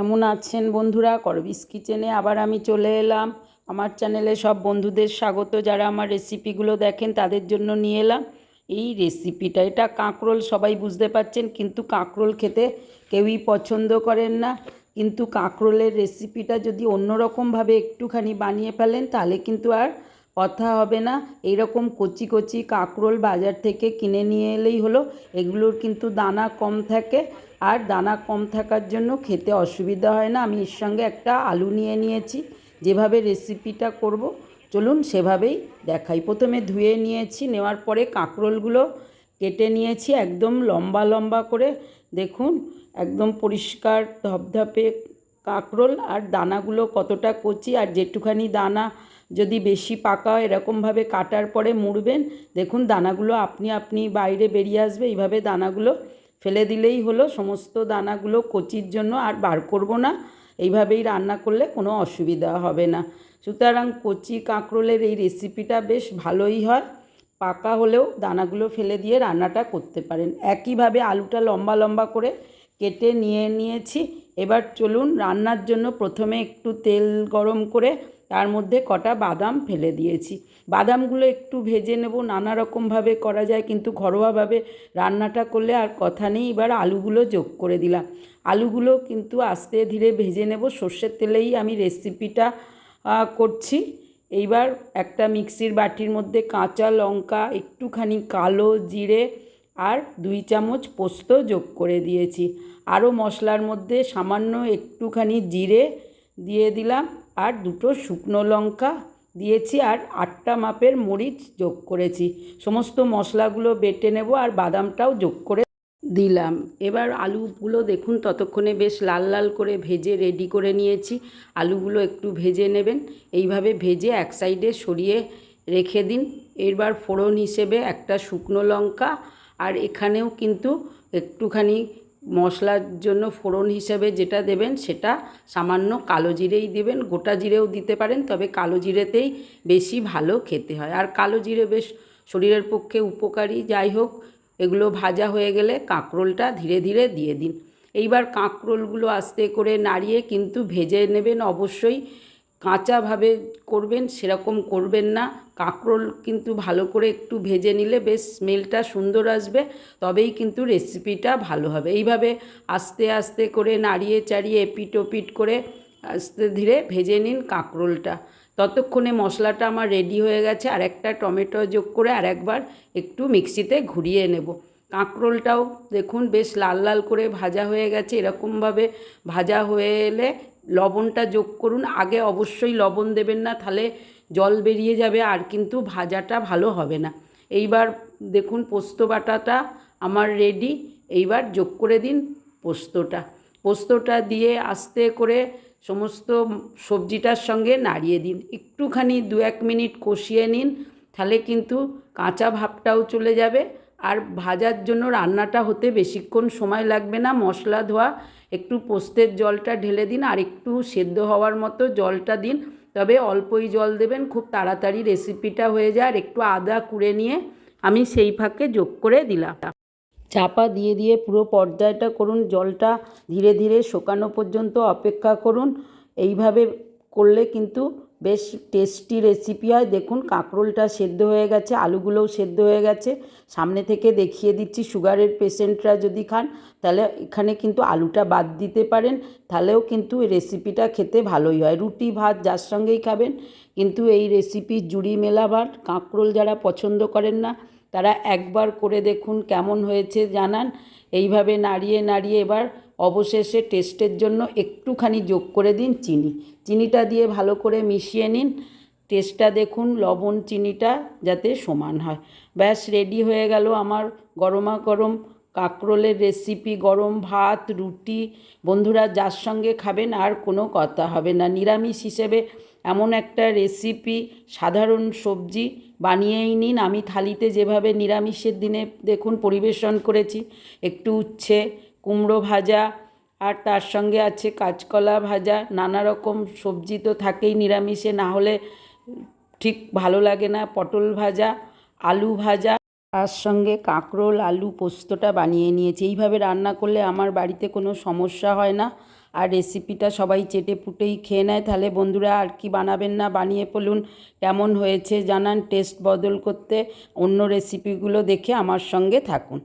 কেমন আছেন বন্ধুরা? করবিস কিচেনে আবার আমি চলে এলাম। আমার চ্যানেলে সব বন্ধুদের স্বাগত। যারা আমার রেসিপিগুলো দেখেন, তাদের জন্য নিয়ে এলাম। এই রেসিপিটা, এটা কাঁকরোল, সবাই বুঝতে পারছেন, কিন্তু কাঁকরোল খেতে কেউই পছন্দ করেন না। কিন্তু কাঁকরোলের রেসিপিটা যদি অন্যরকমভাবে একটুখানি বানিয়ে ফেলেন, তাহলে কিন্তু আর কথা হবে না। এইরকম কচি কচি কাঁকরোল বাজার থেকে কিনে নিয়ে এলেই হলো। এগুলোর কিন্তু দানা কম থাকে। আর দানা কম থাকার জন্য খেতে অসুবিধা হয় না। আমি এর সঙ্গে একটা আলু নিয়ে নিয়েছি। যেভাবে রেসিপিটা করব, চলুন সেভাবেই দেখাই। প্রথমে ধুয়ে নিয়েছি, নেওয়ার পরে কাঁকরোলগুলো কেটে নিয়েছি একদম লম্বা লম্বা করে। দেখুন, একদম পরিষ্কার ধপধপে কাঁকরোল আর দানাগুলো কতটা কচি। আর যেটুখানি দানা যদি বেশি পাকা হয়, এরকমভাবে কাটার পরে মুড়বেন। দেখুন, দানাগুলো আপনি আপনি বাইরে বেরিয়ে আসবে। এইভাবে দানাগুলো ফেলে দিলেই হলো, সমস্ত দানাগুলো কচির জন্য আর বার করব না। এইভাবেই রান্না করলে কোনো অসুবিধা হবে না। সুতরাং কচি কাঁকরোলের এই রেসিপিটা বেশ ভালোই হয়। পাকা হলেও দানাগুলো ফেলে দিয়ে রান্নাটা করতে পারেন। একইভাবে আলুটা লম্বা লম্বা করে কেটে নিয়ে নিয়েছি। এবার চলুন রান্নার জন্য প্রথমে একটু তেল গরম করে তার মধ্যে কটা বাদাম ফেলে দিয়েছি। বাদামগুলো একটু ভেজে নেব, নানা রকমভাবে করা যায়, কিন্তু ঘরোয়াভাবে রান্নাটা করলে আর কথা নেই। এবার আলুগুলো যোগ করে দিলাম। আলুগুলো কিন্তু আস্তে ধীরে ভেজে নেব। সর্ষের তেলেই আমি রেসিপিটা করছি। এইবার একটা মিক্সির বাটির মধ্যে কাঁচা লঙ্কা, একটুখানি কালো জিরে আর দুই চামচ পোস্ত যোগ করে দিয়েছি। আরও মশলার মধ্যে সামান্য একটুখানি জিরে দিয়ে দিলাম। আর দুটো শুকনো লঙ্কা দিয়েছি আর আটটা মাপের মরিচ যোগ করেছি। সমস্ত মশলাগুলো বেটে নেব আর বাদামটাও যোগ করে দিলাম। এবার আলুগুলো দেখুন ততক্ষণে বেশ লাল লাল করে ভেজে রেডি করে নিয়েছি। আলুগুলো একটু ভেজে নেবেন। এইভাবে ভেজে এক সাইডে সরিয়ে রেখে দিন। এবার ফোড়ন হিসেবে একটা শুকনো লঙ্কা আর এখানেও কিন্তু একটুখানি মশলার জন্য ফোড়ন হিসেবে যেটা দেবেন সেটা সামান্য কালো জিরেই দেবেন, গোটা জিরেও দিতে পারেন, তবে কালো জিরেতেই বেশি ভালো খেতে হয়। আর কালো জিরে বেশ শরীরের পক্ষে উপকারী। যাই হোক, এগুলো ভাজা হয়ে গেলে কাঁকরোলটা ধীরে ধীরে দিয়ে দিন। এইবার কাঁকরোলগুলো আস্তে করে নাড়িয়ে কিন্তু ভেজে নেবেন অবশ্যই। কাঁচাভাবে করবেন, সেরকম করবেন না। কাঁকরোল কিন্তু ভালো করে একটু ভেজে নিলে বেশ স্মেলটা সুন্দর আসবে, তবেই কিন্তু রেসিপিটা ভালো হবে। এইভাবে আস্তে আস্তে করে নাড়িয়ে চাড়িয়ে এপিট ওপিট করে আস্তে ধীরে ভেজে নিন কাঁকরোলটা। ততক্ষণে মশলাটা আমার রেডি হয়ে গেছে। আর একটা টমেটো যোগ করে আর একবার একটু মিক্সিতে ঘুরিয়ে নেব। কাঁকরোলটাও দেখুন বেশ লাল লাল করে ভাজা হয়ে গেছে। এরকমভাবে ভাজা হয়ে এলে লবণটা যোগ করুন। আগে অবশ্যই লবণ দেবেন না, তাহলে জল বেরিয়ে যাবে আর কিন্তু ভাজাটা ভালো হবে না। এইবার দেখুন পোস্ত বাটাটা আমার রেডি এইবার যোগ করে দিন পোস্তটা। পোস্তটা দিয়ে আস্তে করে সমস্ত সবজিটার সঙ্গে নাড়িয়ে দিন। একটুখানি দু এক মিনিট কষিয়ে নিন, তাহলে কিন্তু কাঁচা ভাবটাও চলে যাবে। আর ভাজার জন্য রান্নাটা হতে বেশিক্ষণ সময় লাগবে না। মশলা ধোয়া, একটু পোস্তের জলটা ঢেলে দিন আর একটু সেদ্ধ হওয়ার মতো জলটা দিন। তবে অল্পই জল দেবেন, খুব তাড়াতাড়ি রেসিপিটা হয়ে যায় আর একটু আদা কুড়ে নিয়ে আমি সেই ফাঁকে যোগ করে দিলাম। চাপা দিয়ে দিয়ে পুরো পর্যায়টা করুন, জলটা ধীরে ধীরে শুকানো পর্যন্ত অপেক্ষা করুন। এইভাবে করলে কিন্তু বেশ টেস্টি রেসিপি হয়। দেখুন, কাঁকরোলটা সেদ্ধ হয়ে গেছে, আলুগুলোও সেদ্ধ হয়ে গেছে। সামনে থেকে দেখিয়ে দিচ্ছি, সুগারের পেশেন্টরা যদি খান, তাহলে এখানে কিন্তু আলুটা বাদ দিতে পারেন। তাহলেও কিন্তু রেসিপিটা খেতে ভালোই হয়। রুটি, ভাত যার সঙ্গেই খাবেন, কিন্তু এই রেসিপি জুড়ি মেলা মেলাবার কাঁকরোল যারা পছন্দ করেন না, তারা একবার করে দেখুন কেমন হয়েছে, জানান। এইভাবে নাড়িয়ে নাড়িয়ে এবার অবশেষে টেস্টের জন্য একটুখানি যোগ করে দিন চিনি। চিনিটা দিয়ে ভালো করে মিশিয়ে নিন। টেস্টটা দেখুন, লবণ চিনিটা যাতে সমান হয়। ব্যাস, রেডি হয়ে গেল আমার গরমা গরম কাঁকরোলের রেসিপি গরম ভাত, রুটি। বন্ধুরা, যার সঙ্গে খাবেন আর কোনো কথা হবে না। নিরামিষ হিসেবে এমন একটা রেসিপি সাধারণ সবজি বানিয়েই নিন। আমি থালিতে যেভাবে নিরামিষের দিনে দেখুন পরিবেশন করেছি, একটু উচ্ছে কুমড়ো ভাজা আর তার সঙ্গে আছে কাঁচকলা ভাজা। নানা রকম সবজি তো থাকেই নিরামিষে, না হলে ঠিক ভালো লাগে না। পটল ভাজা, আলু ভাজা, তার সঙ্গে কাঁকরোল, আলু পোস্তটা বানিয়ে নিয়েছি। এইভাবে রান্না করলে আমার বাড়িতে কোনো সমস্যা হয় না। আর রেসিপিটা সবাই চেটে পুটেই খেয়ে নেয়। তাহলে বন্ধুরা আর কি বানাবেন না? বানিয়ে ফেলুন। কেমন হয়েছে জানান। টেস্ট বদল করতে অন্য রেসিপিগুলো দেখে আমার সঙ্গে থাকুন।